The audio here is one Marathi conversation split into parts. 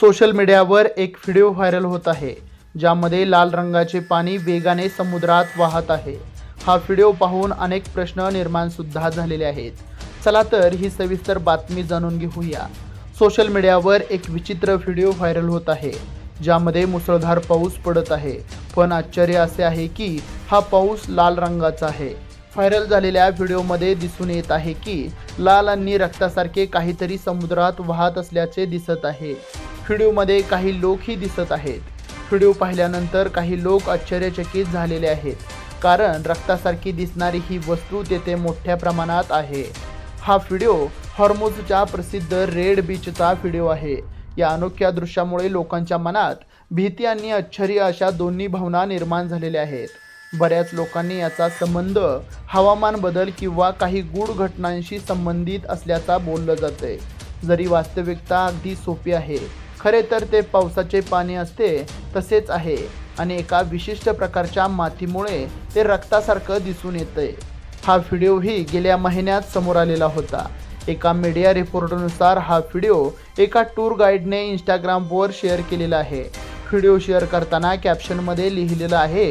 सोशल मीडियावर एक व्हिडिओ व्हायरल होत आहे ज्यामध्ये लाल रंगाचे पाणी वेगाने समुद्रात वाहत आहे. हा व्हिडिओ पाहून अनेक प्रश्न निर्माण सुद्धा झालेले आहेत. चला तर ही सविस्तर बातमी जाणून घेऊया. सोशल मीडियावर एक विचित्र व्हिडिओ व्हायरल होत आहे ज्यामध्ये मुसळधार पाऊस पडत आहे. पण आश्चर्य असे आहे की हा पाऊस लाल रंगाचा आहे. व्हायरल झालेल्या व्हिडिओमध्ये दिसून येत आहे की लाल आणि रक्तासारखे काहीतरी समुद्रात वाहत असल्याचे दिसत आहे. व्हिडिओमध्ये काही लोकही दिसत आहेत. व्हिडिओ पाहिल्यानंतर काही लोक आश्चर्यचकित झालेले आहेत. कारण रक्तासारखी दिसणारी ही वस्तू तेथे मोठ्या प्रमाणात आहे. हा व्हिडिओ हॉर्मोजच्या प्रसिद्ध रेड बीचचा व्हिडिओ आहे. या अनोख्या दृश्यामुळे लोकांच्या मनात भीती आणि आश्चर्य अशा दोन्ही भावना निर्माण झालेल्या आहेत. बऱ्याच लोकांनी याचा संबंध हवामान बदल किंवा काही गूढ घटनांशी संबंधित असल्याचा बोललं जातंय. जरी वास्तविकता अगदी सोपी आहे खरे तर ते पावसाचे पाणी असते तसेच आहे. आणि एका विशिष्ट प्रकारच्या मातीमुळे ते रक्तासारखं दिसून येतंय हा व्हिडिओही गेल्या महिन्यात समोर आलेला होता. एका मीडिया रिपोर्टनुसार हा व्हिडिओ एका टूर गाईडने इंस्टाग्रामवर शेअर केलेला आहे. व्हिडिओ शेअर करताना कॅप्शनमध्ये लिहिलेलं आहे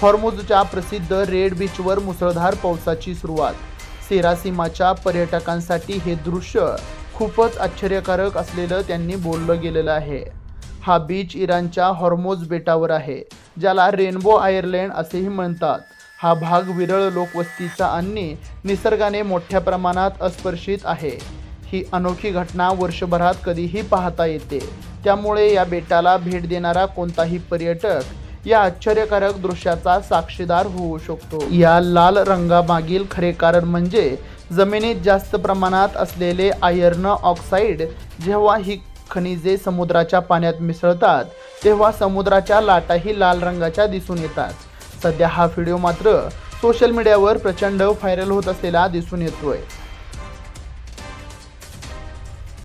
हॉर्मुजच्या प्रसिद्ध रेड बीचवर मुसळधार पावसाची सुरुवात. सेरासीमाच्या पर्यटकांसाठी हे दृश्य खूपच आश्चर्यकारक असलेलं त्यांनी बोललं गेलेलं आहे. हा बीच इराणच्या हॉर्मोज बेटावर आहे ज्याला रेनबो आयर्लंड असेही म्हणतात. हा भाग विरळ लोकवस्तीचा आणि निसर्गाने मोठ्या प्रमाणात अस्पर्शित आहे. ही अनोखी घटना वर्षभरात कधीही पाहता येते. त्यामुळे या बेटाला भेट देणारा कोणताही पर्यटक या आश्चर्यकारक दृश्याचा साक्षीदार होऊ शकतो. या लाल रंगामागील खरे कारण म्हणजे जमिनीत जास्त प्रमाणात असलेले आयर्न ऑक्साईड जेव्हा ही खनिजे समुद्राच्या पाण्यात मिसळतात तेव्हा समुद्राच्या लाटाही लाल रंगाच्या दिसून येतात. सध्या हा व्हिडिओ मात्र सोशल मीडियावर प्रचंड व्हायरल होत असलेला दिसून येतोय.